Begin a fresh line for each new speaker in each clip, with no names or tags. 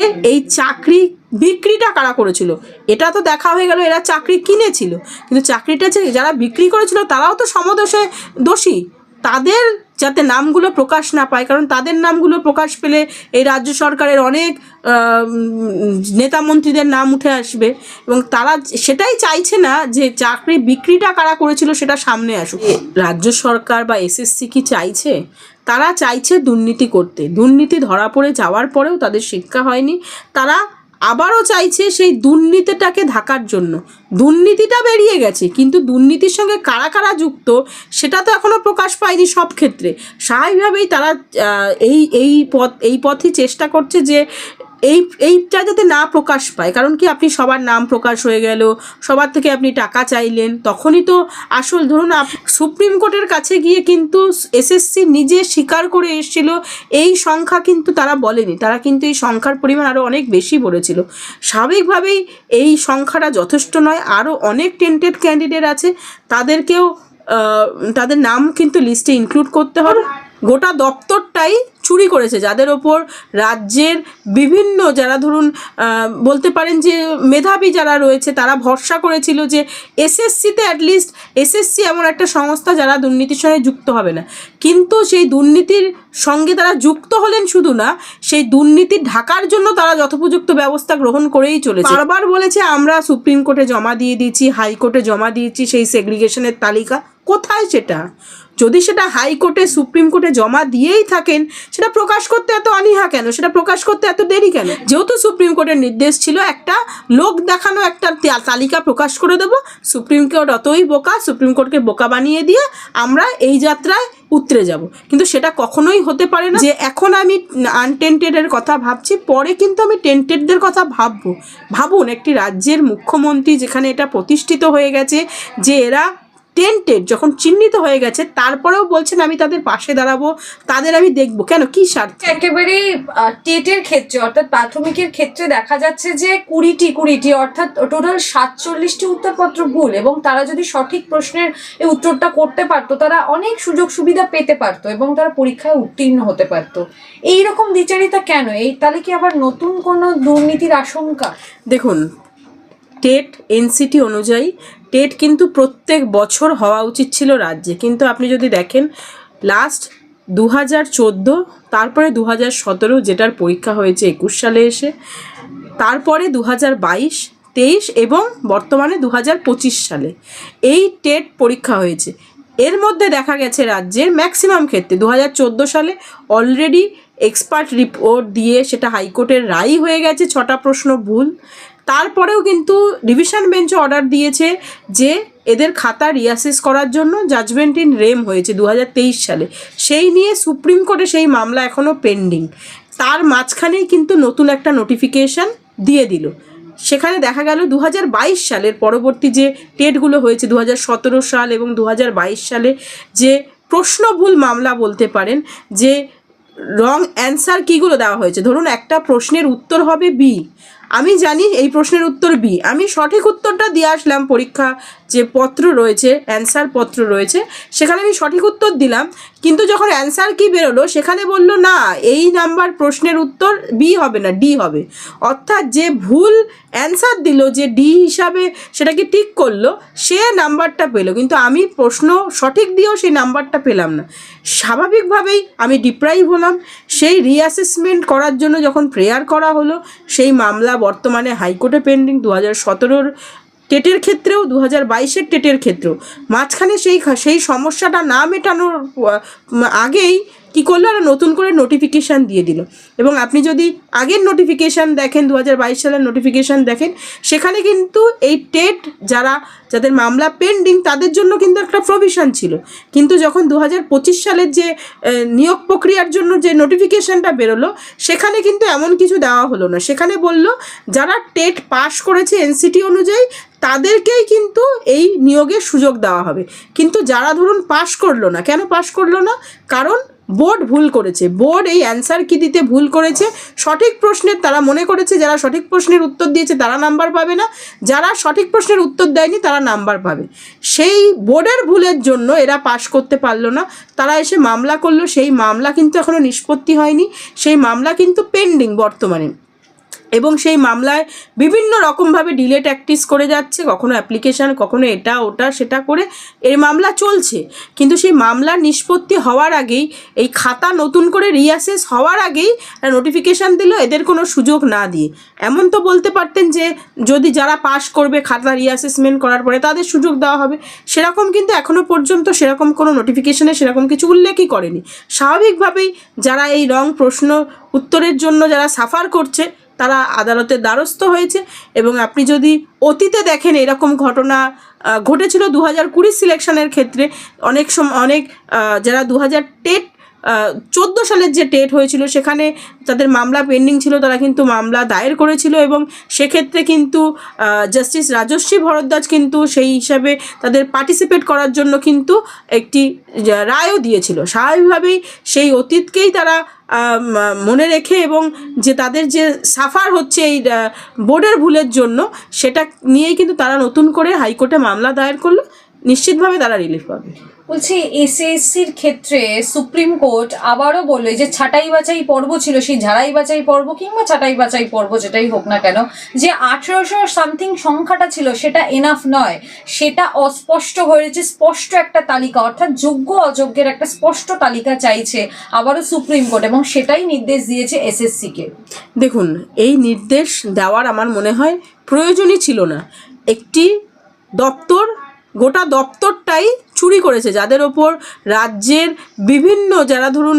এই চাকরি বিক্রিটা কারা করেছিল? এটা তো দেখা হয়ে গেল এরা চাকরি কিনেছিল। কিন্তু চাকরিটা যারা বিক্রি করেছিল, তারাও তো সমদোষে দোষী। তাদের যাতে নামগুলো প্রকাশ না পায়, কারণ তাদের নামগুলো প্রকাশ পেলে এই রাজ্য সরকারের অনেক নেতা মন্ত্রীদের নাম উঠে আসবে এবং তারা সেটাই চাইছে না যে চাকরি বিক্রিটা কারা করেছিল সেটা সামনে আসুক। রাজ্য সরকার বা এসএসসি কি চাইছে? তারা চাইছে দুর্নীতি করতে। দুর্নীতি ধরা পড়ে যাওয়ার পরেও তাদের শিক্ষা হয়নি। তারা আবারও চাইছে সেই দুর্নীতিটাকে ঢাকার জন্য। দুর্নীতিটা বেরিয়ে গেছে, কিন্তু দুর্নীতির সঙ্গে কারা কারা যুক্ত সেটা তো এখনও প্রকাশ পায়নি সব ক্ষেত্রে। স্বাভাবিকভাবেই তারা এই এই পথ, এই পথই চেষ্টা করছে যে এই, এইটা যাতে না প্রকাশ পায়, কারণ কি আপনি সবার নাম প্রকাশ হয়ে গেল, সবার থেকে আপনি টাকা চাইলেন, তখনই তো আসল, ধরুন সুপ্রিম কোর্টের কাছে গিয়ে কিন্তু এসএসসি নিজে স্বীকার করে এসেছিল, এই সংখ্যা কিন্তু তারা বলেনি, তারা কিন্তু এই সংখ্যার পরিমাণ আরও অনেক বেশি বলেছিল। স্বাভাবিকভাবেই এই সংখ্যাটা যথেষ্ট নয় আরও অনেক টেন্টেড ক্যান্ডিডেট আছে, তাদেরকেও তাদের নাম কিন্তু লিস্টে ইনক্লুড করতে হবে। গোটা দপ্তরটাই চুরি করেছে, যাদের ওপর রাজ্যের বিভিন্ন যারা ধরুন বলতে পারেন যে মেধাবী যারা রয়েছে, তারা ভরসা করেছিল যে এসএসসিতে অ্যাটলিস্ট এসএসসি এমন একটা সংস্থা যারা দুর্নীতির সঙ্গে যুক্ত হবে না। কিন্তু সেই দুর্নীতির সঙ্গে তারা যুক্ত হলেন শুধু না, সেই দুর্নীতি ঢাকার জন্য তারা যথোপযুক্ত ব্যবস্থা গ্রহণ করেই চলেছে। বারবার বলেছে, আমরা সুপ্রিম কোর্টে জমা দিয়ে দিয়েছি, হাইকোর্টে জমা দিয়েছি, সেই সেগ্রিগেশনের তালিকা। কোথায় সেটা? যদি সেটা হাইকোর্টে, সুপ্রিম কোর্টে জমা দিয়েই থাকেন, সেটা প্রকাশ করতে এত অনীহা কেন? সেটা প্রকাশ করতে এত দেরি কেন? যেহেতু সুপ্রিম কোর্টের নির্দেশ ছিল একটা লোক দেখানো, একটা তালিকা প্রকাশ করে দেবো, সুপ্রিম কোর্ট অতই বোকা, সুপ্রিম কোর্টকে বোকা বানিয়ে দিয়ে আমরা এই যাত্রায় উতরে যাব। কিন্তু সেটা কখনোই হতে পারে না যে এখন আমি আনটেন্টেডের কথা ভাবছি, পরে কিন্তু আমি টেন্টেডদের কথা ভাববো। ভাবুন, একটি রাজ্যের মুখ্যমন্ত্রী যেখানে এটা প্রতিষ্ঠিত হয়ে গেছে, যে এরা টেন্টেড যখন চিহ্নিত হয়ে গেছে তারপরেও বলছেন আমি তাদের পাশে দাঁড়াবো তাদের আমি দেখব। কেন? কি স্বার্থ
একেবারে টেটের ক্ষেত্রে অর্থাৎ প্রাথমিকের ক্ষেত্রে দেখা যাচ্ছে যে কুড়িটি কুড়িটি অর্থাৎ টোটাল সাতচল্লিশটি উত্তরপত্র ভুল এবং তারা যদি সঠিক প্রশ্নের এই উত্তরটা করতে পারতো তারা অনেক সুযোগ সুবিধা পেতে পারতো এবং তারা পরীক্ষায় উত্তীর্ণ হতে পারতো। এই রকম দ্বিচারিতা কেন? এই তাহলে কি আবার নতুন কোনো দুর্নীতির আশঙ্কা?
দেখুন টেট এনসিটি অনুযায়ী টেট কিন্তু প্রত্যেক বছর হওয়া উচিত ছিল রাজ্যে। কিন্তু আপনি যদি দেখেন লাস্ট দু হাজার চোদ্দ, তারপরে দু হাজার সতেরো যেটার পরীক্ষা হয়েছে একুশ সালে এসে, তারপরে দু হাজার বাইশ, তেইশ এবং বর্তমানে দু হাজার পঁচিশ সালে এই টেট পরীক্ষা হয়েছে। এর মধ্যে দেখা গেছে রাজ্যের ম্যাক্সিমাম ক্ষেত্রে দু হাজার চোদ্দ সালে অলরেডি এক্সপার্ট রিপোর্ট দিয়ে সেটা হাইকোর্টের রায় হয়ে গেছে, ছটা প্রশ্ন ভুল। তারপরেও কিন্তু ডিভিশন বেঞ্চ অর্ডার দিয়েছে যে এদের খাতা রিয়াসেস করার জন্য জাজমেন্ট ইন রেম হয়েছে দু হাজার তেইশ সালে। সেই নিয়ে সুপ্রিম কোর্টে সেই মামলা এখনও পেন্ডিং তার মাঝখানেই কিন্তু নতুন একটা নোটিফিকেশন দিয়ে দিল। সেখানে দেখা গেল দু হাজার বাইশ সালের পরবর্তী যে টেটগুলো হয়েছে দু হাজার সতেরো সাল এবং দু হাজার বাইশ সালে যে প্রশ্ন ভুল মামলা বলতে পারেন, যে রং অ্যান্সার কীগুলো দেওয়া হয়েছে? ধরুন একটা প্রশ্নের উত্তর হবে বি আমি জানি এই প্রশ্নের উত্তর বি। আমি সঠিক উত্তরটা দিয়ে আসলাম পরীক্ষা যে পত্র রয়েছে অ্যান্সার পত্র রয়েছে, সেখানে আমি সঠিক উত্তর দিলাম, কিন্তু যখন অ্যান্সার কি বেরোলো, সেখানে বলল, না, এই নাম্বার প্রশ্নের উত্তর বি হবে না ডি হবে। অর্থাৎ যে ভুল অ্যান্সার দিল, যে ডি হিসাবে সেটাকে ঠিক করল, সে নাম্বারটা পেল। কিন্তু আমি প্রশ্ন সঠিক দিয়েও সেই নাম্বারটা পেলাম না। স্বাভাবিকভাবেই আমি ডিপ্রাইভ হলাম। সেই রিঅ্যাসেসমেন্ট করার জন্য যখন প্রেয়ার করা হলো, সেই মামলা বর্তমানে হাইকোর্টে পেন্ডিং দু হাজার সতেরোর টেটের ক্ষেত্রেও দু হাজার বাইশের টেটের ক্ষেত্রেও। মাঝখানে সেই সেই সমস্যাটা না মেটানোর আগেই কী করল? একটা নতুন করে নোটিফিকেশান দিয়ে দিল। এবং আপনি যদি আগের নোটিফিকেশান দেখেন দু হাজার বাইশ সালের নোটিফিকেশান দেখেন, সেখানে কিন্তু এই টেট যারা, যাদের মামলা পেন্ডিং তাদের জন্য কিন্তু একটা প্রভিশন ছিল। কিন্তু যখন দু হাজার পঁচিশ সালের যে নিয়োগ প্রক্রিয়ার জন্য যে নোটিফিকেশানটা বেরোলো, সেখানে কিন্তু এমন কিছু দেওয়া হলো না। সেখানে বলল, যারা টেট পাশ করেছে এনসিটি অনুযায়ী, তাদেরকেই কিন্তু এই নিয়োগের সুযোগ দেওয়া হবে। কিন্তু যারা ধরুন পাশ করল না, কেন পাশ করল না? কারণ বোর্ড ভুল করেছে। বোর্ড এই অ্যান্সার কি দিতে ভুল করেছে? সঠিক প্রশ্নের তারা মনে করেছে, যারা সঠিক প্রশ্নের উত্তর দিয়েছে তারা নাম্বার পাবে না। যারা সঠিক প্রশ্নের উত্তর দেয়নি তারা নাম্বার পাবে। সেই বোর্ডের ভুলের জন্য এরা পাশ করতে পারল না। তারা এসে মামলা করল। সেই মামলা কিন্তু এখনও নিষ্পত্তি হয়নি। সেই মামলা কিন্তু পেন্ডিং বর্তমানে। এবং সেই মামলায় বিভিন্ন রকমভাবে ডিলে ট্যাকটিস করে যাচ্ছে, কখনো অ্যাপ্লিকেশান, কখনো এটা, ওটা, সেটা করে এর মামলা চলছে। কিন্তু সেই মামলার নিষ্পত্তি হওয়ার আগেই, এই খাতা নতুন করে রিয়াসেস হওয়ার আগেই নোটিফিকেশান দিল, এদের কোনো সুযোগ না দিয়ে। এমন তো বলতে পারতেন যে, যদি যারা পাশ করবে খাতা রিঅ্যাসেসমেন্ট করার পরে তাদের সুযোগ দেওয়া হবে। সেরকম কিন্তু এখনও পর্যন্ত সেরকম কোনো নোটিফিকেশানে সেরকম কিছু উল্লেখই করেনি। স্বাভাবিকভাবেই যারা এই রং প্রশ্ন উত্তরের জন্য যারা সাফার করছে তারা আদালতের দ্বারস্থ হয়েছে এবং আপনি যদি অতীতে দেখেন এরকম ঘটনা ঘটেছিল দু হাজার কুড়ি সিলেকশনের ক্ষেত্রে, অনেক সময় অনেক যারা দু হাজার টেট চোদ্দ সালের যে টেট হয়েছিল, সেখানে তাদের মামলা পেন্ডিং ছিল, তারা কিন্তু মামলা দায়ের করেছিল এবং সেক্ষেত্রে কিন্তু জাস্টিস রাজস্বী ভরদ্বাজ কিন্তু সেই হিসাবে তাদের পার্টিসিপেট করার জন্য কিন্তু একটি রায়ও দিয়েছিল। স্বাভাবিকভাবেই সেই অতীতকেই তারা মনে রেখে এবং যে তাদের যে সাফার হচ্ছে এই বোর্ডের ভুলের জন্য, সেটা নিয়েই কিন্তু তারা নতুন করে হাইকোর্টে মামলা দায়ের করল। নিশ্চিতভাবে তারা রিলিফ পাবে।
বলছি, এসএসসির ক্ষেত্রে সুপ্রিম কোর্ট আবারও বলল যে ছাটাই বাছাই পর্ব ছিল, সেই ঝাড়াই বাছাই পর্ব কিংবা ছাটাই বাছাই পর্ব যেটাই হোক না কেন, যে আঠেরোশো সামথিং সংখ্যাটা ছিল, সেটা এনাফ নয়। সেটা অস্পষ্ট হয়েছে, স্পষ্ট একটা তালিকা, অর্থাৎ যোগ্য অযোগ্যের একটা স্পষ্ট তালিকা চাইছে আবারও সুপ্রিম কোর্ট এবং সেটাই নির্দেশ দিয়েছে এসএসসিকে।
দেখুন, এই নির্দেশ দেওয়ার আমার মনে হয় প্রয়োজনই ছিল না। একটি দপ্তর, গোটা দপ্তরটাই চুরি করেছে, যাদের ওপর রাজ্যের বিভিন্ন যারা ধরুন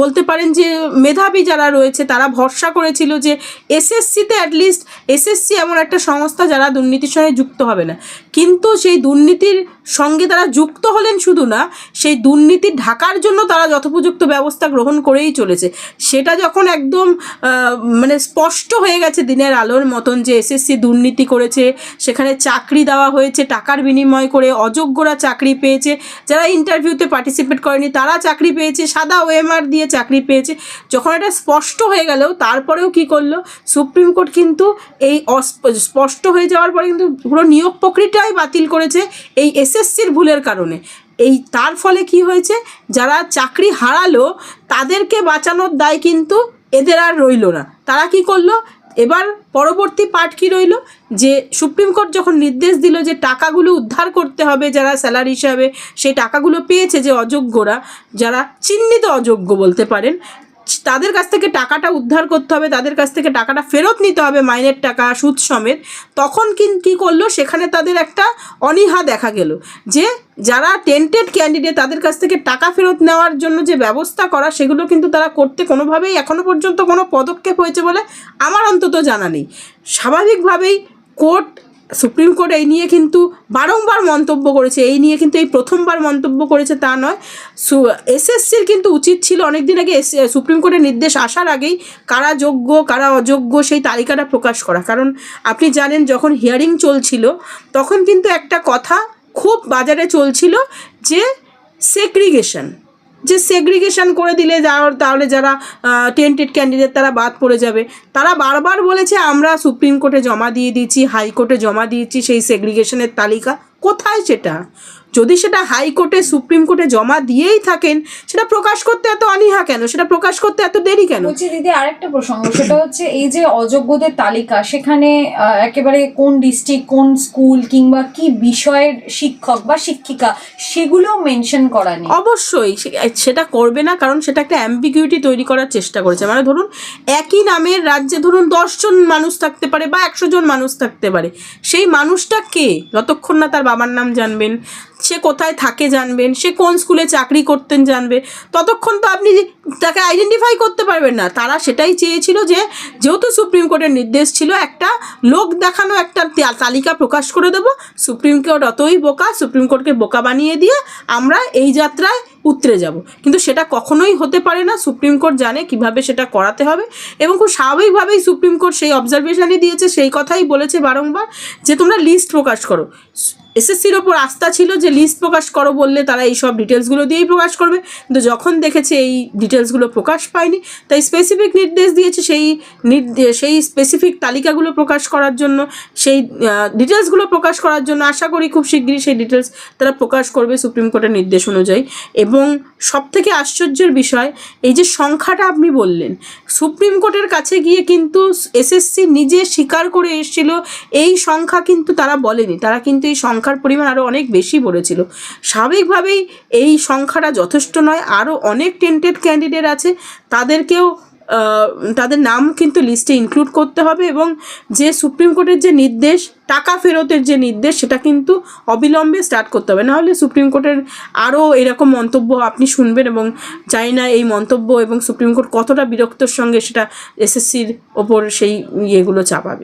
বলতে পারেন যে মেধাবী যারা রয়েছে, তারা ভরসা করেছিল যে এসএসসিতে অ্যাটলিস্ট এসএসসি এমন একটা সংস্থা যারা দুর্নীতির সঙ্গে যুক্ত হবে না। কিন্তু সেই দুর্নীতির সঙ্গে তারা যুক্ত হলেন শুধু না, সেই দুর্নীতি ঢাকার জন্য তারা যথোপযুক্ত ব্যবস্থা গ্রহণ করেই চলেছে। সেটা যখন একদম মানে স্পষ্ট হয়ে গেছে দিনের আলোর মতন যে এসএসসি দুর্নীতি করেছে, সেখানে চাকরি দেওয়া হয়েছে, টাকার বিনিময় করে অযোগ্যরা চাকরি পেয়েছে। যারা ইন্টারভিউতে পার্টিসিপেট করেনি, তারা চাকরি পেয়েছে, সাদা ওএমআর দিয়ে চাকরি পেয়েছে। যখন এটা স্পষ্ট হয়ে গেলেও তারপরেও কি করল? সুপ্রিম কোর্ট কিন্তু এই স্পষ্ট হয়ে যাওয়ার পরে কিন্তু পুরো নিয়োগ প্রক্রিয়াটাই বাতিল করেছে এই এসএসসির ভুলের কারণে। এই তার ফলে কি হয়েছে? যারা চাকরি হারালো, তাদেরকে বাঁচানোর দায় কিন্তু এদের আর রইল না। তারা কি করল? এবার পরবর্তী পার্ট কি রইল? যে সুপ্রিম কোর্ট যখন নির্দেশ দিল যে টাকাগুলো উদ্ধার করতে হবে যারা স্যালারি হিসাবে, সেই টাকাগুলো পেয়েছে যে অযোগ্যরা, যারা চিহ্নিত অযোগ্য বলতে পারেন তাদের কাছ থেকে টাকাটা উদ্ধার করতে হবে, তাদের কাছ থেকে টাকাটা ফেরত নিতে হবে মাইনের টাকা, সুদ সমেত। তখন কি, কী করল? সেখানে তাদের একটা অনীহা দেখা গেল যে যারা টেন্টেড ক্যান্ডিডেট তাদের কাছ থেকে টাকা ফেরত নেওয়ার জন্য যে ব্যবস্থা করা, সেগুলো কিন্তু তারা করতে কোনোভাবেই এখনও পর্যন্ত কোনো পদক্ষেপ হয়েছে বলে আমার অন্তত জানা নেই। স্বাভাবিকভাবেই কোর্ট সুপ্রিম কোর্ট এই নিয়ে কিন্তু বারংবার মন্তব্য করেছে। এই নিয়ে কিন্তু এই প্রথমবার মন্তব্য করেছে তা নয়। সু, এসএসসির কিন্তু উচিত ছিল অনেকদিন আগে এস সুপ্রিম কোর্টের নির্দেশ আসার আগেই কারা যোগ্য, কারা অযোগ্য সেই তালিকাটা প্রকাশ করা। কারণ আপনি জানেন যখন হিয়ারিং চলছিল, তখন কিন্তু একটা কথা খুব বাজারে চলছিল যে, সেগ্রিগেশন। যে সেগ্রিগেশন করে দিলে তাহলে যারা টেন্টেড ক্যান্ডিডেট তারা বাদ পড়ে যাবে। তারা বারবার বলেছে, আমরা সুপ্রিম কোর্টে জমা দিয়ে দিয়েছি, হাইকোর্টে জমা দিয়েছি, সেই সেগ্রিগেশনের তালিকা কোথায় সেটা? যদি সেটা হাইকোর্টে সুপ্রিম কোর্টে জমা দিয়েই থাকেন সেটা প্রকাশ করতে এত অনীহা কেন? সেটা প্রকাশ করতে এত দেরি কেন?
বলছি দিদি আরেকটা প্রসঙ্গ সেটা হচ্ছে এই যে অযোগ্যদের তালিকা সেখানে একেবারে কোন ডিস্ট্রিক্ট কোন স্কুল কিংবা কি বিষয়ের শিক্ষক বা শিক্ষিকা সেগুলো মেনশন করা নেই।
অবশ্যই সেটা করবে না কারণ সেটা একটা অ্যাম্বিগুইটি তৈরি করার চেষ্টা করেছে। মানে ধরুন একই নামের রাজ্যে ধরুন দশজন মানুষ থাকতে পারে বা একশো জন মানুষ থাকতে পারে। সেই মানুষটা কে? যতক্ষণ না তার বাবার নাম জানবেন সে কোথায় থাকে জানবেন? সে কোন স্কুলে চাকরি করতেন জানবে? ততক্ষণ তো আপনি তাকে আইডেন্টিফাই করতে পারবেন না। তারা সেটাই চেয়েছিল যে, যেহেতু সুপ্রিম কোর্টের নির্দেশ ছিল, একটা লোক দেখানো, একটা তালিকা প্রকাশ করে দেবো। সুপ্রিম কোর্ট অতই বোকা, সুপ্রিম কোর্টকে বোকা বানিয়ে দিয়ে আমরা এই যাত্রায় উতরে যাব। কিন্তু সেটা কখনোই হতে পারে না। সুপ্রিম কোর্ট জানে কীভাবে সেটা করাতে হবে এবং খুব স্বাভাবিকভাবেই সুপ্রিম কোর্ট সেই অবজারভেশনই দিয়েছে, সেই কথাই বলেছে বারংবার যে তোমরা লিস্ট প্রকাশ করো। এসএসসির ওপর আস্থা ছিল যে লিস্ট প্রকাশ করো বললে তারা এই সব ডিটেলসগুলো দিয়েই প্রকাশ করবে। কিন্তু যখন দেখেছে এই ডিটেলসগুলো প্রকাশ পায়নি, তাই স্পেসিফিক নির্দেশ দিয়েছে সেই সেই স্পেসিফিক তালিকাগুলো প্রকাশ করার জন্য, সেই ডিটেলসগুলো প্রকাশ করার জন্য আশা করি খুব শিগগিরই সেই ডিটেলস তারা প্রকাশ করবে সুপ্রিম কোর্টের নির্দেশ অনুযায়ী। এবং এবং সব থেকে আশ্চর্যের বিষয়, এই যে সংখ্যাটা আপনি বললেন, সুপ্রিম কোর্টের কাছে গিয়ে কিন্তু এসএসসি নিজে স্বীকার করে এসেছিল, এই সংখ্যা কিন্তু তারা বলেনি। তারা কিন্তু এই সংখ্যার পরিমাণ আরও অনেক বেশি বলেছিল। স্বাভাবিকভাবেই এই সংখ্যাটা যথেষ্ট নয় আরও অনেক টেন্টেড ক্যান্ডিডেট আছে, তাদেরকেও তাদের নাম কিন্তু লিস্টে ইনক্লুড করতে হবে এবং যে সুপ্রিম কোর্টের যে নির্দেশ, টাকা ফেরতের যে নির্দেশ, সেটা কিন্তু অবিলম্বে স্টার্ট করতে হবে। নাহলে সুপ্রিম কোর্টের আরও এরকম মন্তব্য আপনি শুনবেন এবং চাই না এই মন্তব্য এবং সুপ্রিম কোর্ট কতটা বিরক্তর সঙ্গে সেটা এসএসসির ওপর সেই ইয়েগুলো চাপাবে।